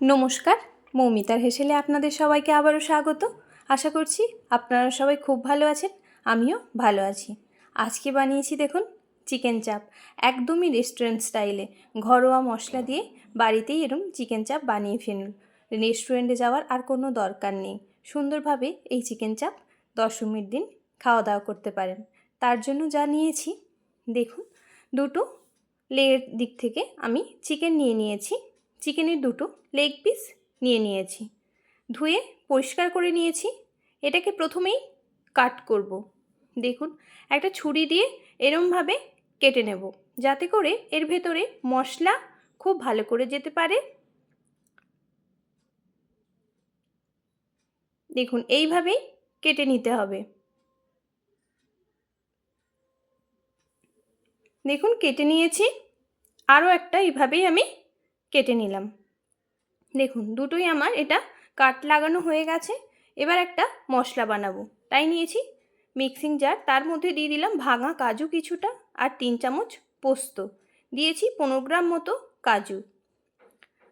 নমস্কার, মৌমিতার হেসেলে আপনাদের সবাইকে আবারও স্বাগত। আশা করছি আপনারা সবাই খুব ভালো আছেন, আমিও ভালো আছি। আজকে বানিয়েছি দেখুন, চিকেন চাপ। একদমই রেস্টুরেন্ট স্টাইলে ঘরোয়া মশলা দিয়ে বাড়িতেই এরম চিকেন চাপ বানিয়ে ফেলুন। রেস্টুরেন্টে যাওয়ার আর কোনো দরকার নেই। সুন্দরভাবে এই চিকেন চাপ দশমীর দিন খাওয়া দাওয়া করতে পারেন। তার জন্য যা নিয়েছি, দেখুন, দুটো লেগের দিক থেকে আমি চিকেন নিয়ে নিয়েছি। চিকেনের দুটো লেগ পিস নিয়ে নিয়েছি। ধুয়ে পরিষ্কার করে নিয়েছি। এটাকে প্রথমেই কাট করব। দেখুন, একটা ছুরি দিয়ে এরমভাবে কেটে নেব। যাতে করে এর ভেতরে মশলা খুব ভালো করে যেতে পারে। দেখুন, এইভাবেই কেটে নিতে হবে। দেখুন, কেটে নিয়েছি। আরও একটা এইভাবেই আমি কেটে নিলাম। দেখুন, দুটোই আমার এটা কাট লাগানো হয়ে গেছে। এবার একটা মশলা বানাবো। তাই নিয়েছি মিক্সিং জার তার মধ্যে দিয়ে দিলাম ভাঙা কাজু কিছুটা আর তিন চামচ পোস্ত। দিয়েছি পনেরো গ্রাম মতো কাজু।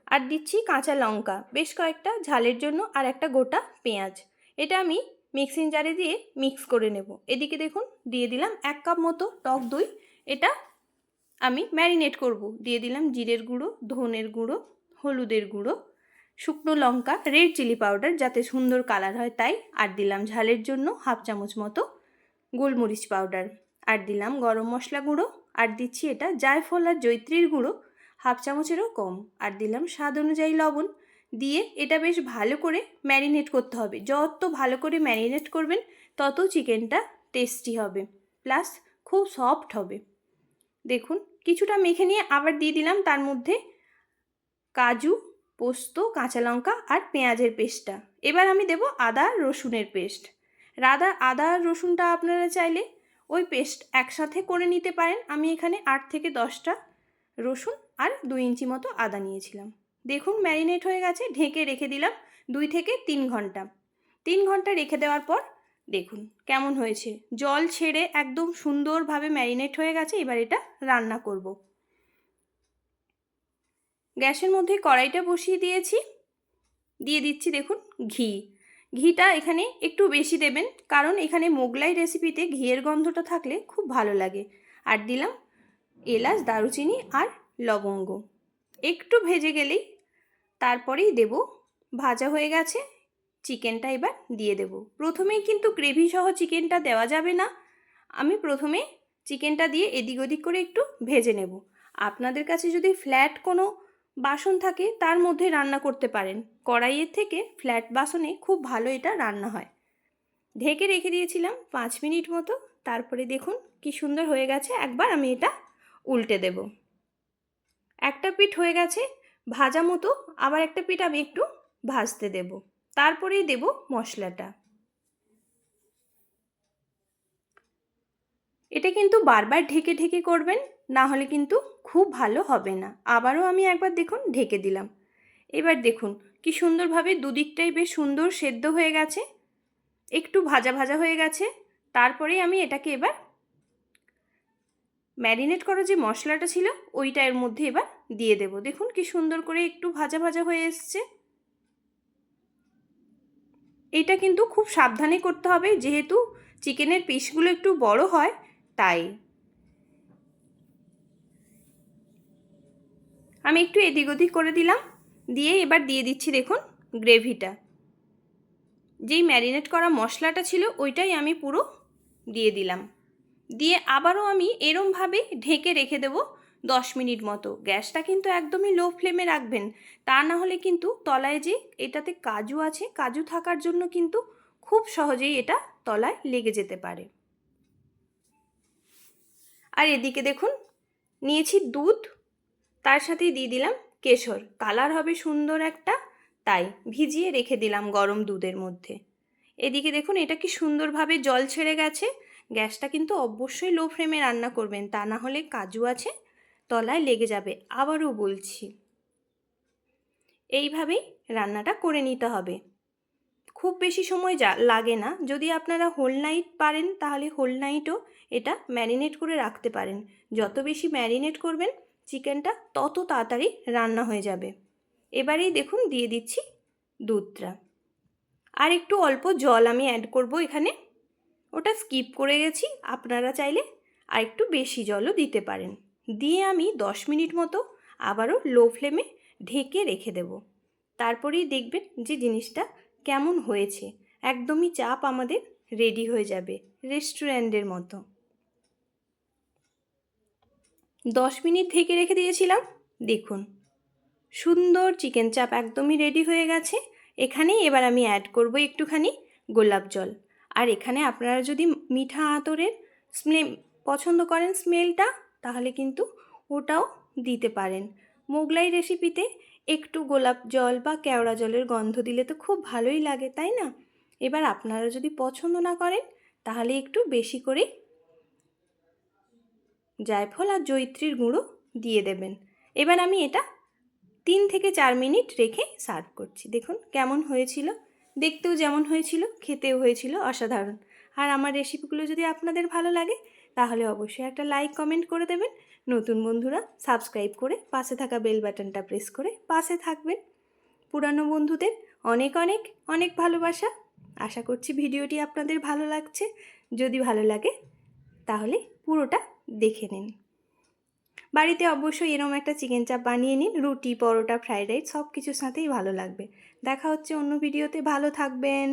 আর দিচ্ছি কাঁচা লঙ্কা, বেশ কয়েকটা ঝালের জন্য আর একটা গোটা পেঁয়াজ। এটা আমি মিক্সিং জারে দিয়ে মিক্স করে নেব। এদিকে দেখুন, দিয়ে দিলাম এক কাপ মতো টক দই। এটা আমি ম্যারিনেট করব। দিয়ে দিলাম জিরের গুঁড়ো, ধনের গুঁড়ো, হলুদের গুঁড়ো, শুকনো লঙ্কা, রেড চিলি পাউডার যাতে সুন্দর কালার হয় তাই। আর দিলাম ঝালের জন্য হাফ চামচ মতো গোলমরিচ পাউডার। আর দিলাম গরম মশলা গুঁড়ো। আর দিচ্ছি এটা জায়ফল আর জৈত্রীর গুঁড়ো, হাফ চামচেরও কম। আর দিলাম স্বাদ অনুযায়ী লবণ। দিয়ে এটা বেশ ভালো করে ম্যারিনেট করতে হবে। যত ভালো করে ম্যারিনেট করবেন, তত চিকেনটা টেস্টি হবে। প্লাস খুব সফট হবে। দেখুন, কিছুটা মেখে নিয়ে আবার দিয়ে দিলাম তার মধ্যে কাজু, পোস্ত, কাঁচা লঙ্কা আর পেঁয়াজের পেস্টটা। এবার আমি দেব আদা রসুনের পেস্ট। রাদা আদা রসুনটা আপনারা চাইলে ওই পেস্ট একসাথে করে নিতে পারেন। আমি এখানে আট থেকে দশটা রসুন আর দুই ইঞ্চি মতো আদা নিয়েছিলাম। দেখুন, ম্যারিনেট হয়ে গেছে, ঢেকে রেখে দিলাম দুই থেকে তিন ঘণ্টা। তিন ঘণ্টা রেখে দেওয়ার পর দেখুন, কেমন হয়েছে। জল ছেড়ে একদম সুন্দরভাবে ম্যারিনেট হয়ে গেছে, এবার এটা রান্না করব। গ্যাসের মধ্যে কড়াইটা বসিয়ে দিয়েছি। দিয়ে দিচ্ছি, দেখুন, ঘি। ঘিটা এখানে একটু বেশি দেবেন, কারণ এখানে মোগলাই রেসিপিতে ঘিয়ের গন্ধটা থাকলে খুব ভালো লাগে। আর দিলাম এলাচ, দারুচিনি আর লবঙ্গ। একটু ভেজে গেলেই তারপরেই দেব, ভাজা হয়ে গেছে। চিকেনটা এবার দিয়ে দেব। প্রথমেই কিন্তু গ্রেভি সহ চিকেনটা দেওয়া যাবে না। আমি প্রথমে চিকেনটা দিয়ে এদিক ওদিক করে একটু ভেজে নেব। আপনাদের কাছে যদি ফ্ল্যাট কোনো বাসন থাকে, তার মধ্যে রান্না করতে পারেন। কড়াইয়ের থেকে ফ্ল্যাট বাসনে খুব ভালো এটা রান্না হয়। ঢেকে রেখে দিয়েছিলাম পাঁচ মিনিট মতো। তারপরে দেখুন কি সুন্দর হয়ে গেছে। একবার আমি এটা উল্টে দেব। একটা পিঠ হয়ে গেছে। ভাজা মতো আবার একটা পিঠ আমি একটু ভাজতে দেব। তারপরেই দেব মশলাটা। এটা কিন্তু বারবার ঢেকে ঢেকে করবেন, না হলে কিন্তু খুব ভালো হবে না। আবারও আমি একবার দেখুন ঢেকে দিলাম। এবার দেখুন কি সুন্দরভাবে দুদিকটাই বেশ সুন্দর সেদ্ধ হয়ে গেছে। একটু ভাজা ভাজা হয়ে গেছে। তারপরে আমি এটাকে এবার ম্যারিনেট করা যে মশলাটা ছিল, ওইটা এর মধ্যে এবার দিয়ে দেব। দেখুন কি সুন্দর করে একটু ভাজা ভাজা হয়ে এসছে। এটা কিন্তু খুব সাবধানে করতে হবে, যেহেতু চিকেনের পিসগুলো একটু বড় হয়, তাই। আমি একটু এদিক ওদিক করে দিলাম, দিয়ে এবার দিয়ে দিচ্ছি দেখুন গ্রেভিটা। যেই ম্যারিনেট করা মশলাটা ছিল, ওইটাই আমি পুরো দিয়ে দিলাম। দিয়ে আবারও আমি এরমভাবে ঢেকে রেখে দেবো দশ মিনিট মতো। গ্যাসটা কিন্তু একদমই লো ফ্লেমে রাখবেন। তা না হলে কিন্তু তলায় যে এটাতে কাজু আছে, কাজু থাকার জন্য কিন্তু খুব সহজেই এটা তলায় লেগে যেতে পারে। আর এদিকে দেখুন, নিয়েছি দুধ, তার সাথেই দিয়ে দিলাম কেশর। কালার হবে সুন্দর একটা, তাই ভিজিয়ে রেখে দিলাম গরম দুধের মধ্যে। এদিকে দেখুন, এটা কি সুন্দরভাবে জল ছেড়ে গেছে। গ্যাসটা কিন্তু অবশ্যই লো ফ্লেমে রান্না করবেন, তা না হলে কাজু আছে তলায় লেগে যাবে, আবারও বলছি। এইভাবেই রান্নাটা করে নিতে হবে। খুব বেশি সময় যা, লাগে না। যদি আপনারা হোল নাইট পারেন, তাহলে হোল নাইটও এটা ম্যারিনেট করে রাখতে পারেন। যত বেশি ম্যারিনেট করবেন, চিকেনটা তত তাড়াতাড়ি রান্না হয়ে যাবে। এবারেই দেখুন, দিয়ে দিচ্ছি দুধটা। আর একটু অল্প জল আমি অ্যাড করব এখানে। ওটা স্কিপ করে গেছি। আপনারা চাইলে আর একটু বেশি জলও দিতে পারেন। দিয়ে আমি দশ মিনিট মতো আবারও লো ফ্লেমে ঢেকে রেখে দেব। তারপরেই দেখবেন যে জিনিসটা কেমন হয়েছে। একদমই চাপ আমাদের রেডি হয়ে যাবে রেস্টুরেন্টের মতো। দশ মিনিট ঢেকে রেখে দিয়েছিলাম। দেখুন, সুন্দর চিকেন চাপ একদমই রেডি হয়ে গেছে। এখানেই এবার আমি অ্যাড করব একটুখানি গোলাপ জল। আর এখানে আপনারা যদি মিঠা আতরের স্মে পছন্দ করেন স্মেলটা তাহলে কিন্তু ওটাও দিতে পারেন। মোগলাই রেসিপিতে একটু গোলাপ জল বা কেওড়া জলের গন্ধ দিলে তো খুব ভালোই লাগে, তাই না? এবার আপনারা যদি পছন্দ না করেন, তাহলে একটু বেশি করে জায়ফল আর জৈত্রীর গুঁড়ো দিয়ে দেবেন। এবার আমি এটা তিন থেকে চার মিনিট রেখে সার্ভ করছি। দেখুন কেমন হয়েছিল। দেখতেও যেমন হয়েছিল, খেতেও হয়েছিল অসাধারণ। আর আমার রেসিপিগুলো যদি আপনাদের ভালো লাগে তাহলে অবশ্যই একটা লাইক কমেন্ট করে দেবেন। নতুন বন্ধুরা সাবস্ক্রাইব করে পাশে থাকা বেল বাটনটা প্রেস করে পাশে থাকবেন। পুরানো বন্ধুদের অনেক অনেক অনেক ভালোবাসা। আশা করছি ভিডিওটি আপনাদের ভালো লাগছে। যদি ভালো লাগে, তাহলে পুরোটা দেখে নিন। বাড়িতে অবশ্যই এরম একটা চিকেন চাপ বানিয়ে নিন। রুটি, পরোটা ফ্রাইড রাইস সব কিছুর সাথেই ভালো লাগবে। দেখা হচ্ছে অন্য ভিডিওতে ভালো থাকবেন।